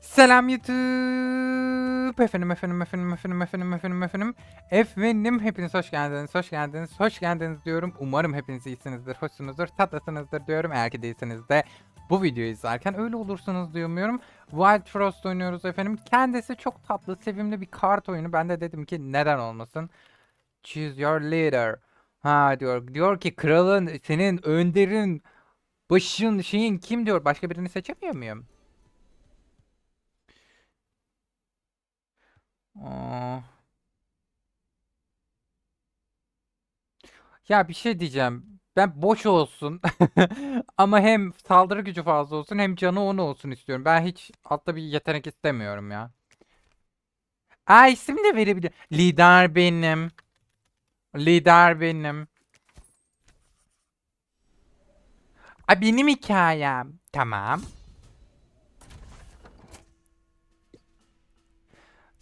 Selam YouTube. Efendim efendim efendim efendim efendim efendim efendim. Efendim hepiniz hoş geldiniz. Hoş geldiniz. Hoş geldiniz diyorum. Umarım hepiniz iyisinizdir. Hoşsunuzdur. Tatlısınızdır diyorum. Eğer ki değilseniz de bu videoyu izlerken öyle olursunuz diye umuyorum. Wild Frost oynuyoruz efendim. Kendisi çok tatlı, sevimli bir kart oyunu. Ben de dedim ki neden olmasın. Choose your leader. Ha diyor. Diyor ki kralın, senin önderin, başın, şeyin kim diyor. Başka birini seçemiyor muyum? Ya bir şey diyeceğim. Ben boş olsun. Ama hem saldırı gücü fazla olsun hem canı 10 olsun istiyorum. Ben hiç altta bir yetenek istemiyorum ya. Aa isim de verebilir. Lider benim. Lider benim. Aa benim hikayem. Tamam.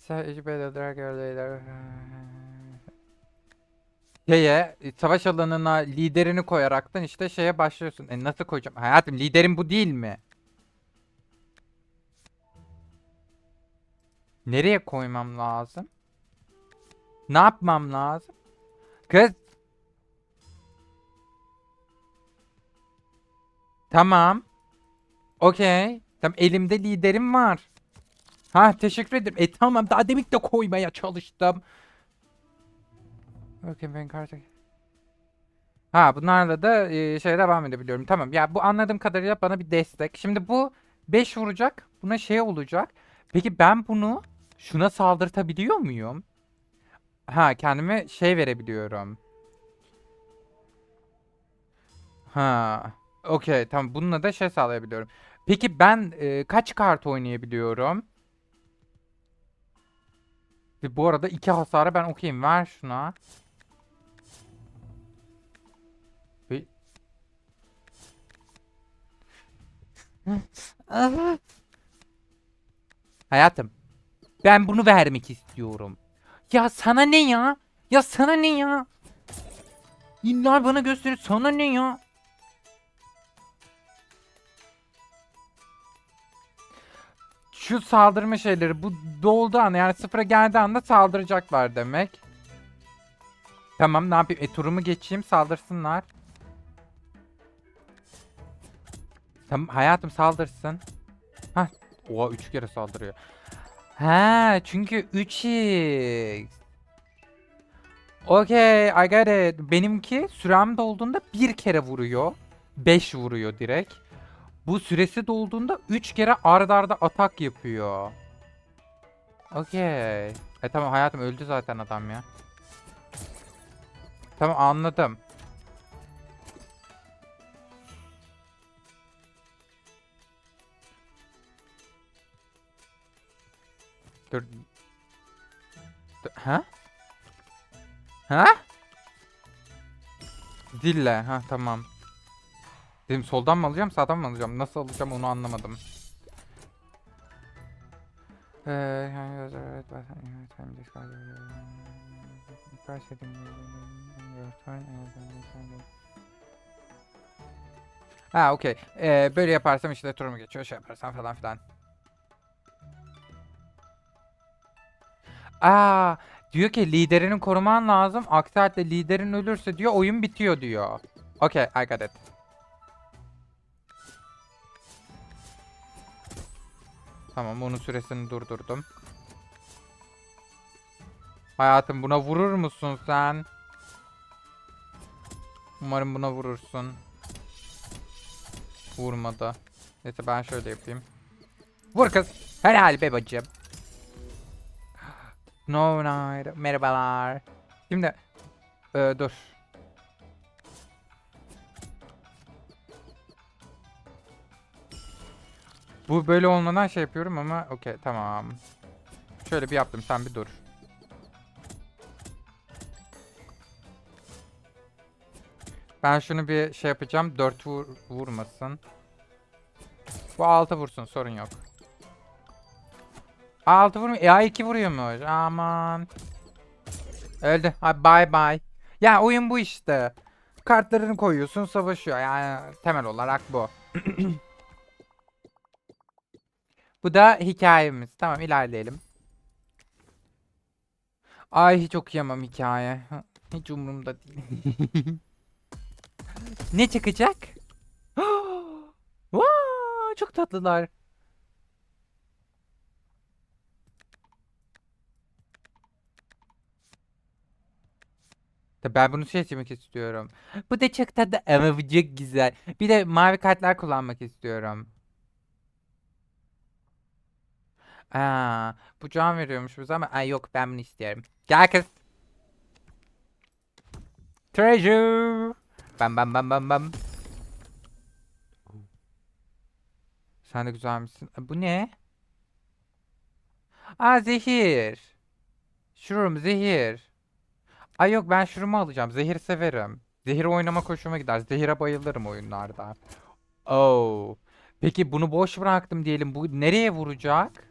Sadece belirler görevler. Şeye, savaş alanına liderini koyaraktan işte şeye başlıyorsun. E nasıl koyacağım? Hayatım liderim bu değil mi? Nereye koymam lazım? Ne yapmam lazım? Kız. Tamam. Okey. Tamam elimde liderim var. Ha teşekkür ederim. E tamam daha demin de koymaya çalıştım. Bakın ben kartı. Ha bunlarla da e, şeye devam edebiliyorum. Tamam ya bu anladığım kadarıyla bana bir destek. Şimdi bu 5 vuracak. Buna şey olacak. Peki ben bunu şuna saldırtabiliyor muyum? Ha kendime şey verebiliyorum. Ha. Okey tamam bununla da şey sağlayabiliyorum. Peki ben e, kaç kart oynayabiliyorum? Ve bu arada iki hasara ben okuyayım. Ver şuna. Ve... Hayatım. Ben bunu vermek istiyorum. Ya sana ne ya? Ya sana ne ya? İnler bana gösteriyor. Sana ne ya? Şu saldırma şeyleri bu dolduğu anda yani sıfıra geldiği anda saldıracaklar demek. Tamam ne yapayım? E turumu geçeyim saldırsınlar. Tamam hayatım saldırsın. Hah. Oha 3 kere saldırıyor. Ha çünkü 3x. Okay, I got it. Benimki sürem dolduğunda bir kere vuruyor. 5 vuruyor direkt. Bu süresi dolduğunda 3 kere ard arda atak yapıyor. Okey. E tamam hayatım öldü zaten adam ya. Tamam anladım. Dur. Dur. Ha? Ha? Dille. Ha tamam. Dedim soldan mı alacağım sağdan mı alacağım? Nasıl alacağım onu anlamadım. Ee, Ha okey. Ee, böyle yaparsam işte turumu geçiyor şey yaparsam falan filan. Aa, diyor ki liderini koruman lazım. Aksi halde liderin ölürse diyor oyun bitiyor diyor. Okay, I got it. Tamam onun süresini durdurdum. Hayatım buna vurur musun sen? Umarım buna vurursun. Vurmadı. Neyse ben şöyle yapayım. Vur kız. Helal be bacım. No night. Merhabalar. Şimdi ee, dur. Bu böyle olmadan şey yapıyorum ama okey tamam. Şöyle bir yaptım sen bir dur. Ben şunu bir şey yapacağım. 4 vur vurmasın. Bu 6 vursun sorun yok. 6 vurmuyor. E A2 vuruyormuş. Aman. Öldü. Hadi bye bye. Ya oyun bu işte. Kartlarını koyuyorsun savaşıyor. Yani temel olarak bu. Bu da hikayemiz. Tamam ilerleyelim. Ay hiç okuyamam hikaye. Hiç umurumda değil. ne çıkacak? Vaa, çok tatlılar. Tabii Ben bunu seçmek istiyorum. Bu da çok tatlı ama bu çok güzel. Bir de mavi kartlar kullanmak istiyorum. Aa, bu can veriyormuş bize ama ay yok ben bunu istiyorum. Gel kız. Treasure. Bam bam bam bam bam. Sen de güzelmişsin. E, Bu ne? Aa zehir. Şurum zehir. Ay yok ben şurumu alacağım. Zehir severim. Zehir oynamak hoşuma gider. Zehire bayılırım oyunlarda. Oh. Peki bunu boş bıraktım diyelim. Bu nereye vuracak?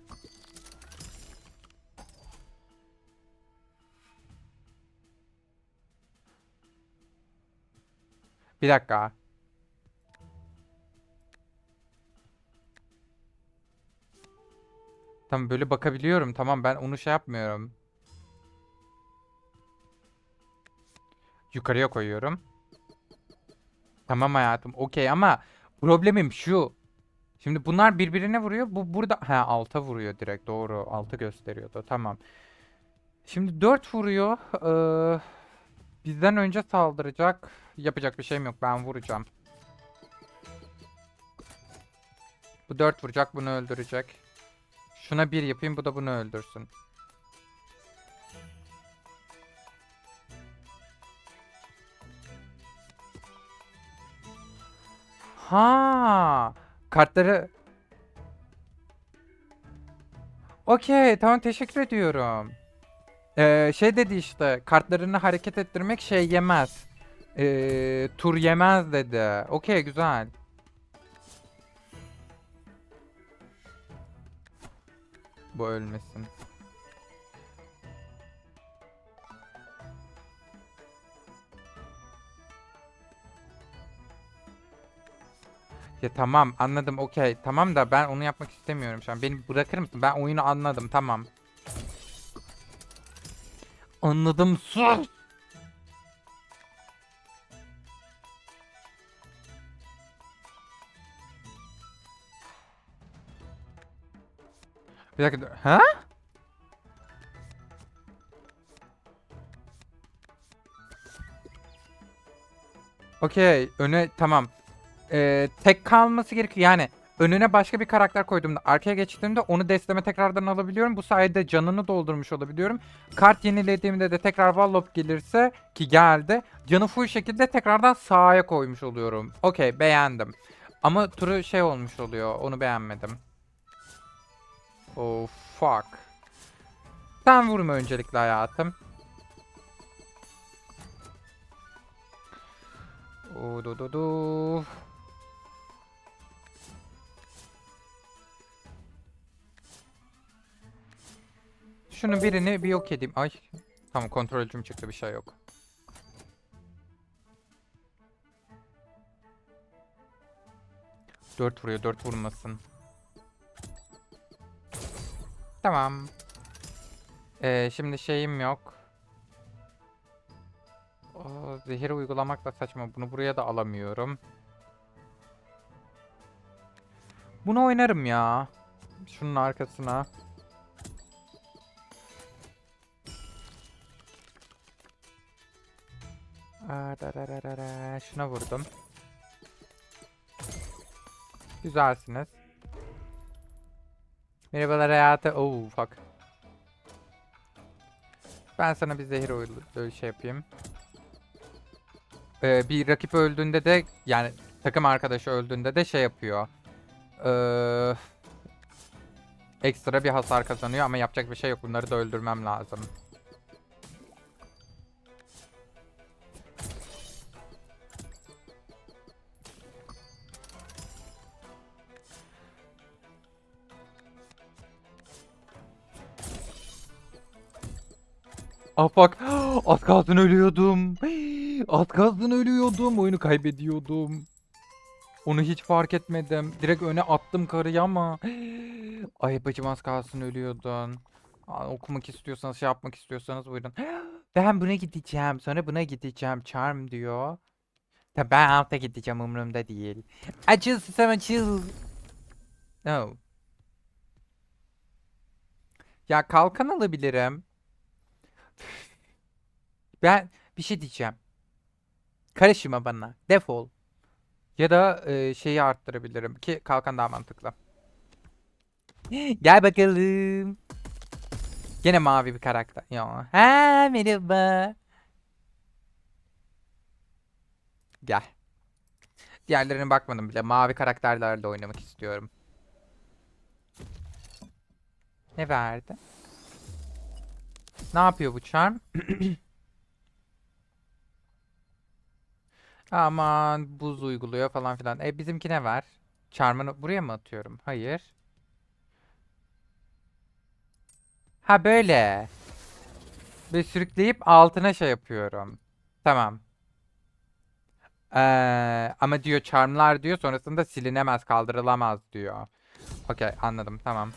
Bir dakika. Tamam böyle bakabiliyorum. Tamam ben onu şey yapmıyorum. Yukarıya koyuyorum. Tamam hayatım. Okey ama problemim şu. Şimdi bunlar birbirine vuruyor. Bu burada ha alta vuruyor direkt. Doğru. Altı gösteriyordu. Tamam. Şimdi 4 vuruyor. Ee, bizden önce saldıracak. Yapacak bir şeyim yok. Ben vuracağım. Bu 4 vuracak. Bunu öldürecek. Şuna bir yapayım. Bu da bunu öldürsün. Ha, kartları Okey, tamam teşekkür ediyorum. Ee, şey dedi işte, kartlarını hareket ettirmek şey yemez. Ee, tur yemez dedi. Okey, güzel. Bu ölmesin. Ya tamam anladım okey tamam da ben onu yapmak istemiyorum şu an. Beni bırakır mısın? Ben oyunu anladım tamam. Anladım sus. Bir dakika. Ha? Okey öne tamam. Ee, tek kalması gerekiyor. Yani önüne başka bir karakter koyduğumda arkaya geçtiğimde onu desteme tekrardan alabiliyorum. Bu sayede canını doldurmuş olabiliyorum. Kart yenilediğimde de tekrar Wallop gelirse ki geldi. Canı full şekilde tekrardan sağa koymuş oluyorum. Okey beğendim. Ama turu şey olmuş oluyor. Onu beğenmedim. Oh fuck. Sen vurma öncelikle hayatım. Oh, du, du, du. Şunu birini bir yok edeyim. Ay. Tamam kontrolcüm çıktı bir şey yok. Dört vuruyor dört vurmasın. Tamam. Ee, şimdi şeyim yok. Oo, zehir uygulamak da saçma. Bunu buraya da alamıyorum. Bunu oynarım ya. Şunun arkasına. Şuna vurdum. Güzelsiniz. Merhabalar hayatı. Oh fuck. Ben sana bir zehir böyle şey yapayım. Ee, bir rakip öldüğünde de yani takım arkadaşı öldüğünde de şey yapıyor. Ee, ekstra bir hasar kazanıyor ama yapacak bir şey yok. Bunları da öldürmem lazım. Ah bak. Az kalsın ölüyordum. Az kalsın ölüyordum. Oyunu kaybediyordum. Onu hiç fark etmedim. Direkt öne attım karıyı ama. Ay bacım az kalsın ölüyordun. Aa, okumak istiyorsanız, şey yapmak istiyorsanız buyurun. Ben buna gideceğim, sonra buna gideceğim. Charm diyor. Tabii ben alta gideceğim umurumda değil. Açıl sistem açıl. No. Ya kalkan alabilirim. Ben bir şey diyeceğim. Karışma bana. Defol. Ya da e, şeyi arttırabilirim ki kalkan daha mantıklı. Gel bakalım. Gene mavi bir karakter. Ya. Ha merhaba. Gel. Diğerlerine bakmadım bile. Mavi karakterlerle oynamak istiyorum. Ne verdi? Ne yapıyor bu charm? Aman buz uyguluyor falan filan. E bizimki ne var? Charm'ını buraya mı atıyorum? Hayır. Ha böyle. Ve sürükleyip altına şey yapıyorum. Tamam. Ee, ama diyor charmlar diyor sonrasında silinemez kaldırılamaz diyor. Okey anladım tamam.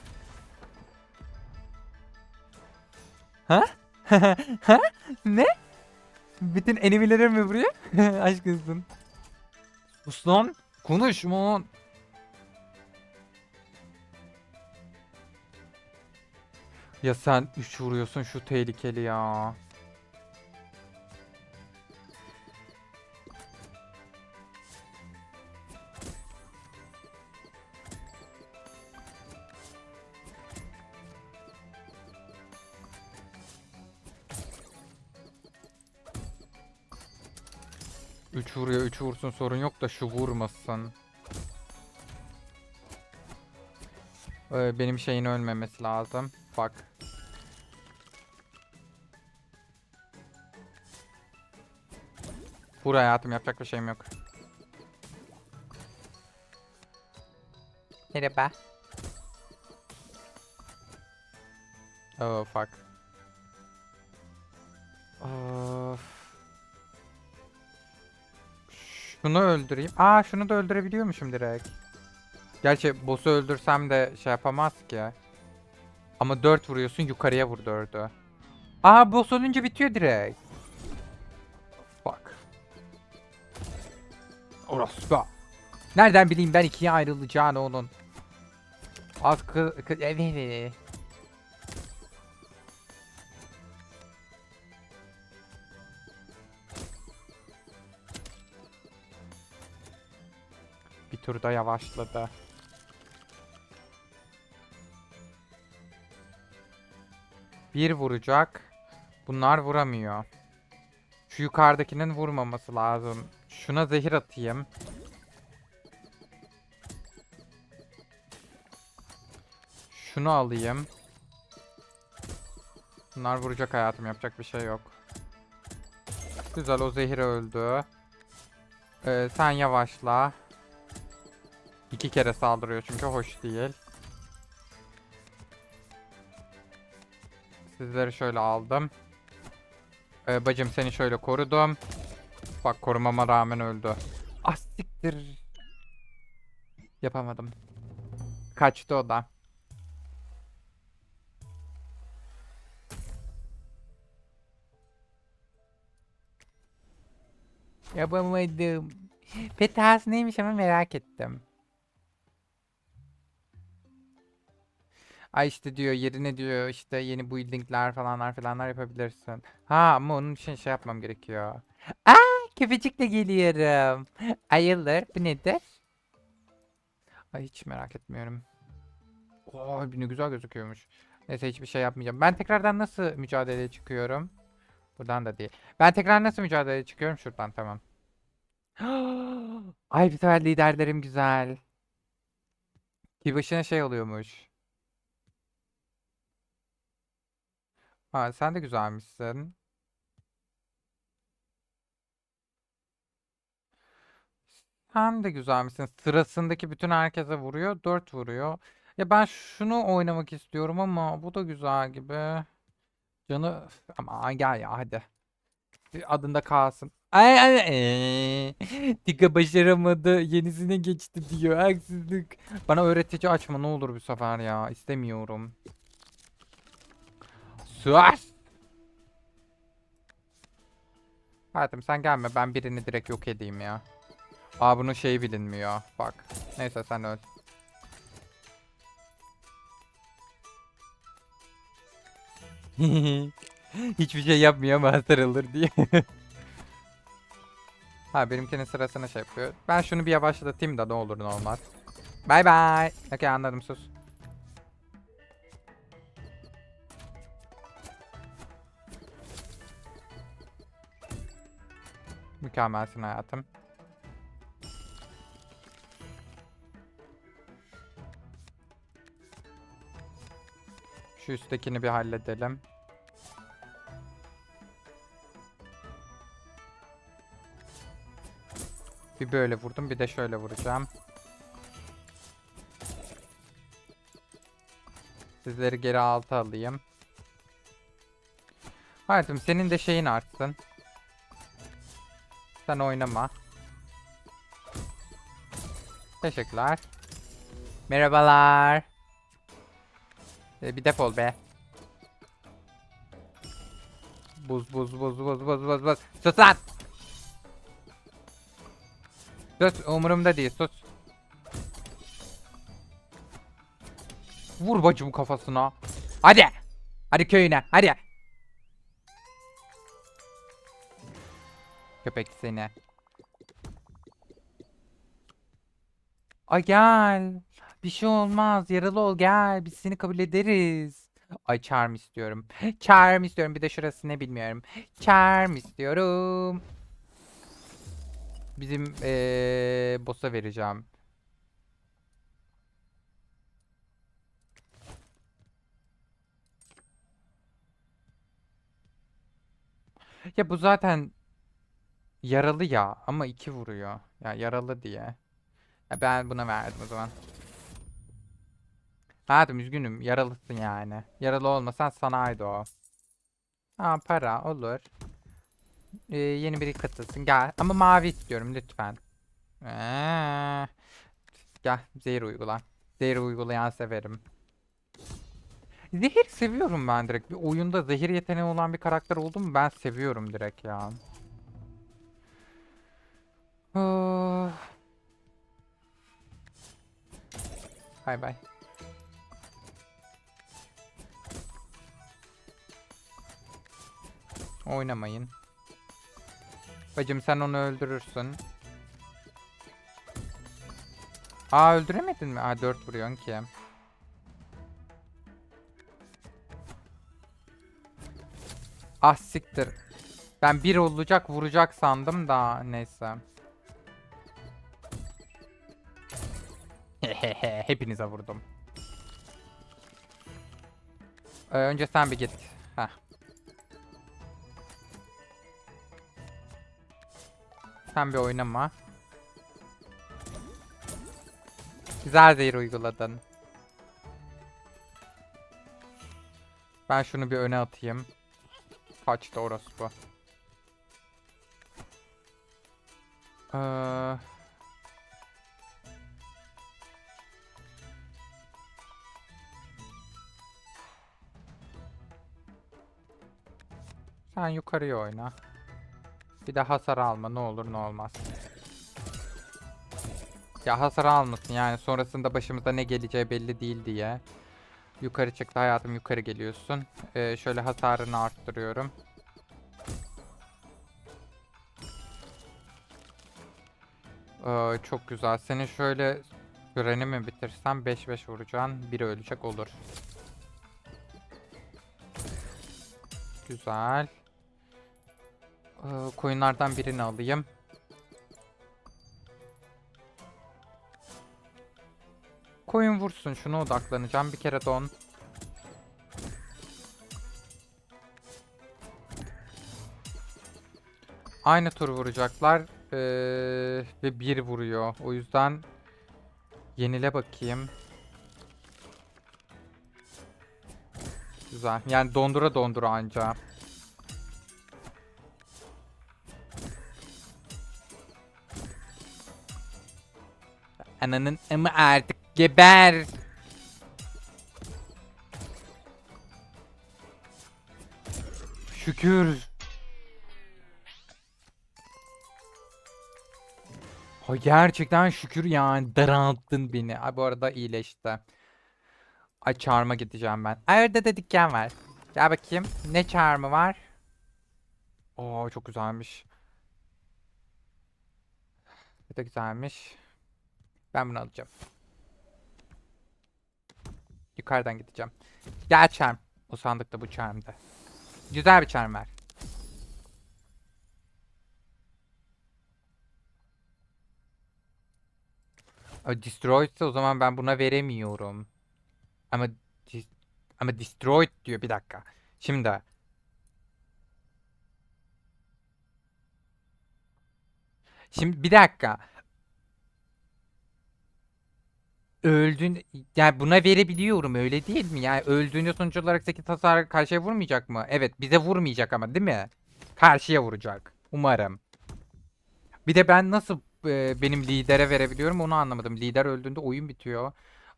Ha? ha? Ne? Bütün enemilerim mi buraya? Aşk olsun. Sus lan. Konuşma. Ya sen 3 vuruyorsun şu tehlikeli ya. Üç vuruyor, üç vursun sorun yok da şu vurmasın. Ee, benim şeyin ölmemesi lazım. Bak. Vur hayatım yapacak bir şeyim yok. Merhaba. Oh fuck. Of. Şunu öldüreyim. Aa şunu da öldürebiliyormuşum direkt. Gerçi boss'u öldürsem de şey yapamaz ki. Ama 4 vuruyorsun yukarıya vur 4'ü. Aa boss ölünce bitiyor direkt. Bak. Orası bak. Nereden bileyim ben ikiye ayrılacağını onun. Az kı... kı evet. Bir turda yavaşladı. Bir vuracak. Bunlar vuramıyor. Şu yukarıdakinin vurmaması lazım. Şuna zehir atayım. Şunu alayım. Bunlar vuracak hayatım yapacak bir şey yok. Güzel o zehir öldü. Ee, sen yavaşla. İki kere saldırıyor çünkü hoş değil. Sizleri şöyle aldım. Ee, bacım seni şöyle korudum. Bak korumama rağmen öldü. Ah siktir. Yapamadım. Kaçtı o da. Yapamadım. Petahs neymiş ama merak ettim. Ay işte diyor yerine diyor işte yeni buildingler falanlar falanlar yapabilirsin. Ha ama onun için şey yapmam gerekiyor. Aa köpecikle geliyorum. Hayırdır bu nedir? Ay hiç merak etmiyorum. Oo ne güzel gözüküyormuş. Neyse hiçbir şey yapmayacağım. Ben tekrardan nasıl mücadeleye çıkıyorum? Buradan da değil. Ben tekrar nasıl mücadeleye çıkıyorum? Şuradan tamam. Ay bir sefer liderlerim güzel. Ki başına şey oluyormuş. Ha, sen de güzelmişsin. Sen de güzelmişsin. Sırasındaki bütün herkese vuruyor. 4 vuruyor. Ya ben şunu oynamak istiyorum ama bu da güzel gibi. Canı ama gel ya hadi. Adında kalsın. Ay ay ay. Tika başaramadı. Yenisine geçti diyor. Haksızlık. Bana öğretici açma ne olur bu sefer ya. İstemiyorum. Sus. Hayatım sen gelme ben birini direkt yok edeyim ya. Aa bunun şeyi bilinmiyor. Bak. Neyse sen öl. Hiçbir şey yapmıyor ama hasar alır diye. ha benimkinin sırasını şey yapıyor. Ben şunu bir yavaşlatayım da ne olur ne olmaz. Bay bay. Okey anladım sus. Mükemmelsin hayatım. Şu üsttekini bir halledelim. Bir böyle vurdum bir de şöyle vuracağım. Sizleri geri alta alayım. Hayatım senin de şeyin artsın. Sen oynama. Teşekkürler. Merhabalar. Ee, bir defol be. Buz buz buz buz buz buz buz. Sus lan. Sus umurumda değil sus. Vur bacım kafasına. Hadi. Hadi köyüne hadi. Köpek seni. Ay gel. Bir şey olmaz. Yaralı ol gel. Biz seni kabul ederiz. Ay charm istiyorum. Charm istiyorum. Bir de şurası ne bilmiyorum. Charm istiyorum. Bizim ee, boss'a vereceğim. Ya bu zaten yaralı ya ama iki vuruyor. Ya yaralı diye. Ya ben buna verdim o zaman. Hayatım üzgünüm. Yaralısın yani. Yaralı olmasan sanaydı o. Ha para olur. Ee, yeni biri katılsın. Gel. Ama mavi istiyorum lütfen. Ee, gel zehir uygula. Zehir uygulayan severim. Zehir seviyorum ben direkt. Bir oyunda zehir yeteneği olan bir karakter oldu mu ben seviyorum direkt ya. Oh. Bay. Oynamayın. Bacım sen onu öldürürsün. Aa öldüremedin mi? Aa 4 vuruyorsun ki. Ah siktir. Ben bir olacak vuracak sandım da neyse. Hepinize vurdum. Ee, önce sen bir git. Heh. Sen bir oynama. Güzel zehir uyguladın. Ben şunu bir öne atayım. Kaçtı orospu. Ee... Sen yukarıya oyna. Bir de hasar alma ne olur ne olmaz. Ya hasar almasın yani sonrasında başımıza ne geleceği belli değil diye. Yukarı çıktı hayatım yukarı geliyorsun. Ee, şöyle hasarını arttırıyorum. Ee, çok güzel. Seni şöyle süreni mi bitirsem 5-5 vuracaksın. Biri ölecek olur. Güzel. Ee, koyunlardan birini alayım. Koyun vursun şuna odaklanacağım. Bir kere don. Aynı tur vuracaklar. Ee, ve bir vuruyor. O yüzden yenile bakayım. Güzel. Yani dondura dondura anca. Ananın ama artık geber. Şükür. Ha gerçekten şükür yani daralttın beni. Ay bu arada iyileşti. Ay çağırma gideceğim ben. Ay orada da dükkan var. Gel bakayım. Ne çağırma var? Oo çok güzelmiş. Bu da güzelmiş. Ben bunu alacağım. Yukarıdan gideceğim. Gel çarm. O sandıkta bu çarmda. Güzel bir çarm var. A, Destroyed o zaman ben buna veremiyorum. Ama ama destroyed diyor bir dakika. Şimdi Şimdi bir dakika. Öldün yani buna verebiliyorum öyle değil mi? Yani öldüğünde sonuç olarak 8 hasar karşıya vurmayacak mı? Evet bize vurmayacak ama değil mi? Karşıya vuracak. Umarım. Bir de ben nasıl e, benim lidere verebiliyorum onu anlamadım. Lider öldüğünde oyun bitiyor.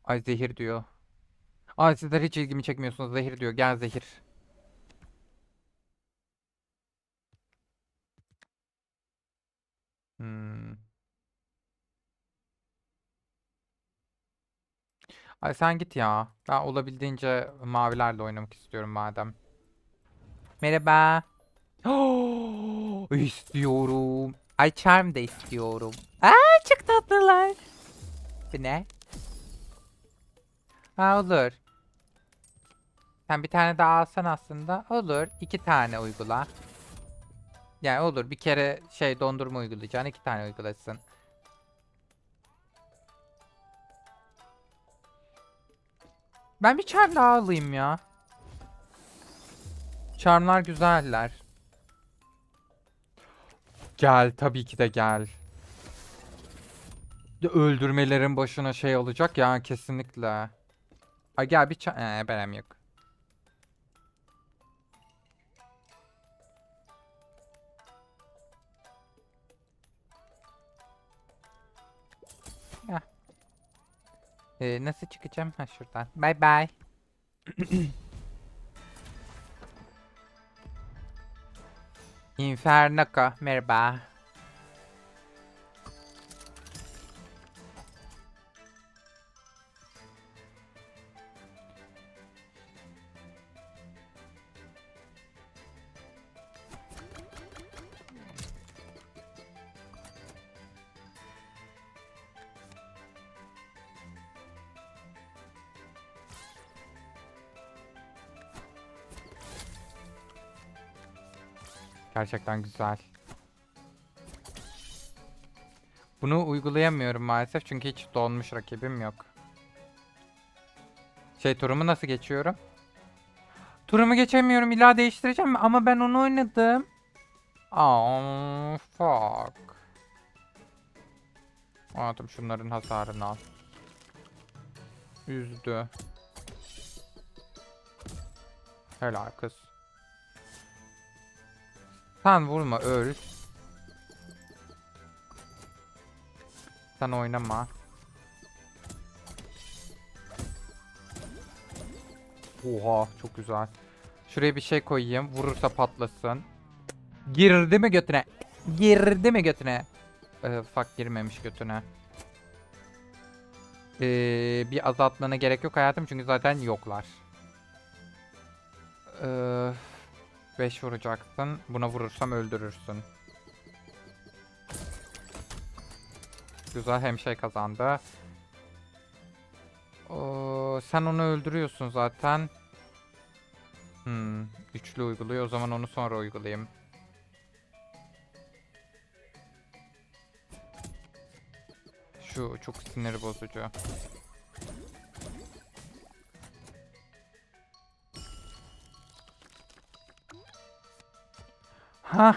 Ay zehir diyor. Ay sizler hiç ilgimi çekmiyorsunuz. Zehir diyor. Gel zehir. Ay sen git ya. Ben olabildiğince mavilerle oynamak istiyorum madem. Merhaba. istiyorum. Ay charm de istiyorum. Aa çok tatlılar. Bu ne? Ha olur. Sen bir tane daha alsan aslında. Olur. iki tane uygula. Yani olur. Bir kere şey dondurma uygulayacaksın. iki tane uygulasın. Ben bir charm daha alayım ya. Charmlar güzeller. Gel tabii ki de gel. Öldürmelerin başına şey olacak ya kesinlikle. Ay gel bir charm... Ee, benim yok. Ee, nasıl çıkacağım? Ha şuradan. Bye bye. Infernoco. Merhaba. Gerçekten güzel. Bunu uygulayamıyorum maalesef çünkü hiç donmuş rakibim yok. Şey turumu nasıl geçiyorum? Turumu geçemiyorum illa değiştireceğim ama ben onu oynadım. Oh fuck. Hayatım şunların hasarını al. Üzdü. Helal kız. Sen vurma öl. Sen oynama. Oha çok güzel. Şuraya bir şey koyayım. Vurursa patlasın. Girdi mi götüne? Girdi mi götüne? Ee, fuck girmemiş götüne. Ee, bir azaltmana gerek yok hayatım çünkü zaten yoklar. Ee, 5 vuracaksın. Buna vurursam öldürürsün. Güzel hem şey kazandı. Oo, sen onu öldürüyorsun zaten. Hmm, üçlü uyguluyor. O zaman onu sonra uygulayayım. Şu çok sinir bozucu. Ha,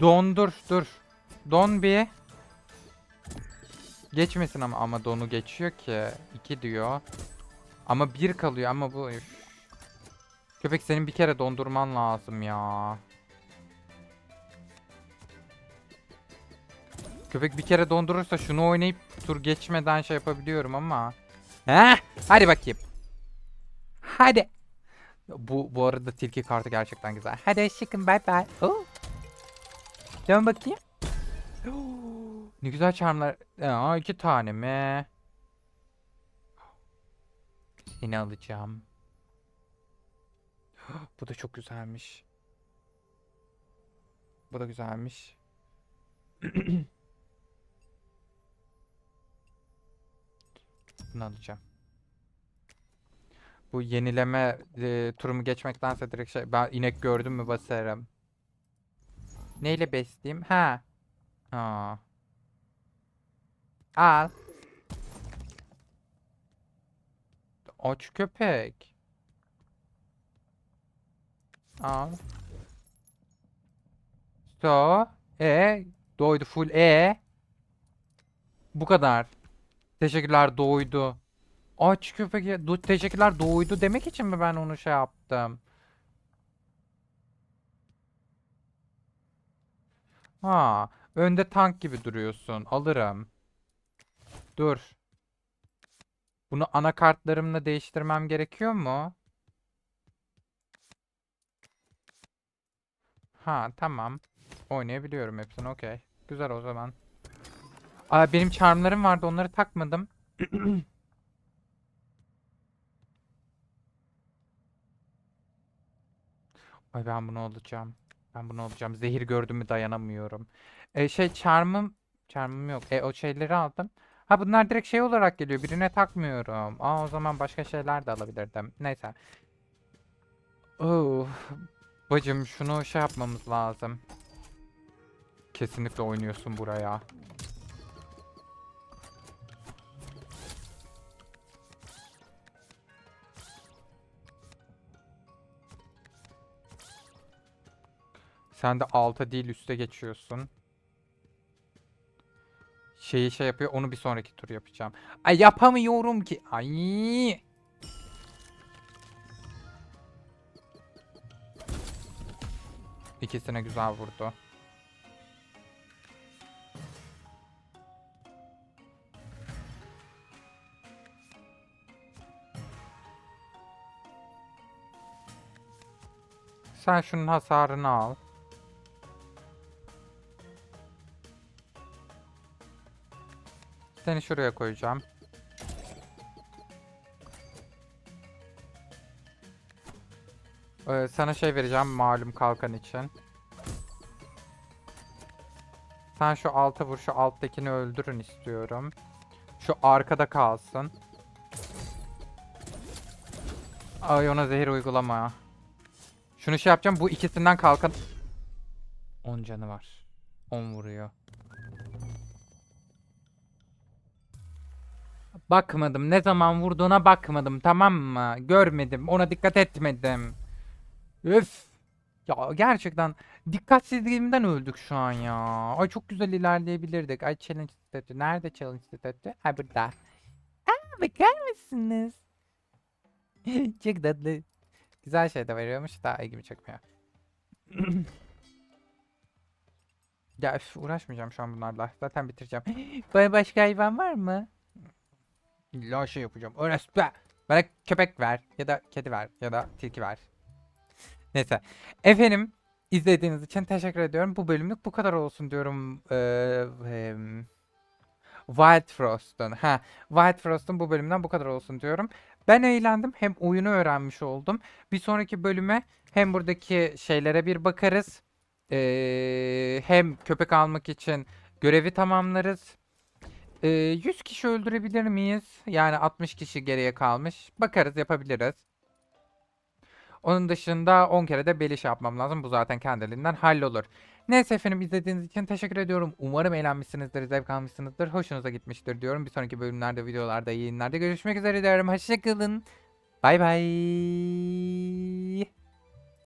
dondur dur. Don bir. Geçmesin ama ama donu geçiyor ki. 2 diyor. Ama bir kalıyor ama bu. Köpek senin bir kere dondurman lazım ya. Köpek bir kere dondurursa şunu oynayıp tur geçmeden şey yapabiliyorum ama. Heh, hadi bakayım. Hadi. Bu bu arada tilki kartı gerçekten güzel. Hadi aşkım bye bye. Oo. Dön bakayım. Ne güzel charmlar. Aa, iki tane mi? Seni alacağım. Bu da çok güzelmiş. Bu da güzelmiş. Bunu alacağım. Bu yenileme e, turumu geçmektense direkt şey ben inek gördüm mü basarım. Neyle besleyeyim? Ha. Aa. Al. Aç köpek. Al. So. E. Doydu full E. Bu kadar. Teşekkürler doydu. Aç köpek. Do- teşekkürler doydu demek için mi ben onu şey yaptım? Ha, önde tank gibi duruyorsun. Alırım. Dur. Bunu anakartlarımla değiştirmem gerekiyor mu? Ha, tamam. Oynayabiliyorum hepsini. Okey. Güzel o zaman. Aa, benim charmlarım vardı. Onları takmadım. Ay ben bunu alacağım. Ben bunu alacağım. Zehir gördüm dayanamıyorum. E, şey charm'ım charm'ım yok. E o şeyleri aldım. Ha bunlar direkt şey olarak geliyor. Birine takmıyorum. Aa o zaman başka şeyler de alabilirdim. Neyse. Oh. Bacım şunu şey yapmamız lazım. Kesinlikle oynuyorsun buraya. Sen de alta değil üste geçiyorsun. Şeyi şey yapıyor onu bir sonraki tur yapacağım. Ay yapamıyorum ki. Ay. İkisine güzel vurdu. Sen şunun hasarını al. Seni şuraya koyacağım. Ee, sana şey vereceğim malum kalkan için. Sen şu alta vur şu alttakini öldürün istiyorum. Şu arkada kalsın. Ay ona zehir uygulama. Şunu şey yapacağım bu ikisinden kalkan 10 canı var. 10 vuruyor. Bakmadım. Ne zaman vurduğuna bakmadım. Tamam mı? Görmedim. Ona dikkat etmedim. Üf. Ya gerçekten dikkatsizliğimden öldük şu an ya. Ay çok güzel ilerleyebilirdik. Ay challenge statü. Nerede challenge statü? Ha burada. Aa bakar mısınız? çok tatlı. Güzel şey de veriyormuş da ilgimi çekmiyor. ya üf, uğraşmayacağım şu an bunlarla. Zaten bitireceğim. Başka hayvan var mı? İlla şey yapacağım. Öylesi be. Bana köpek ver ya da kedi ver ya da tilki ver. Neyse. Efendim izlediğiniz için teşekkür ediyorum. Bu bölümlük bu kadar olsun diyorum. Ee, em, Wild Frost'un. Ha, Wild Frost'un bu bölümden bu kadar olsun diyorum. Ben eğlendim. Hem oyunu öğrenmiş oldum. Bir sonraki bölüme hem buradaki şeylere bir bakarız. Ee, hem köpek almak için görevi tamamlarız. Ee, 100 kişi öldürebilir miyiz? Yani 60 kişi geriye kalmış. Bakarız yapabiliriz. Onun dışında 10 kere de beliş yapmam lazım. Bu zaten kendiliğinden hallolur. Neyse efendim izlediğiniz için teşekkür ediyorum. Umarım eğlenmişsinizdir, zevk almışsınızdır. Hoşunuza gitmiştir diyorum. Bir sonraki bölümlerde, videolarda, yayınlarda görüşmek üzere diyorum. Hoşçakalın. Bay bay.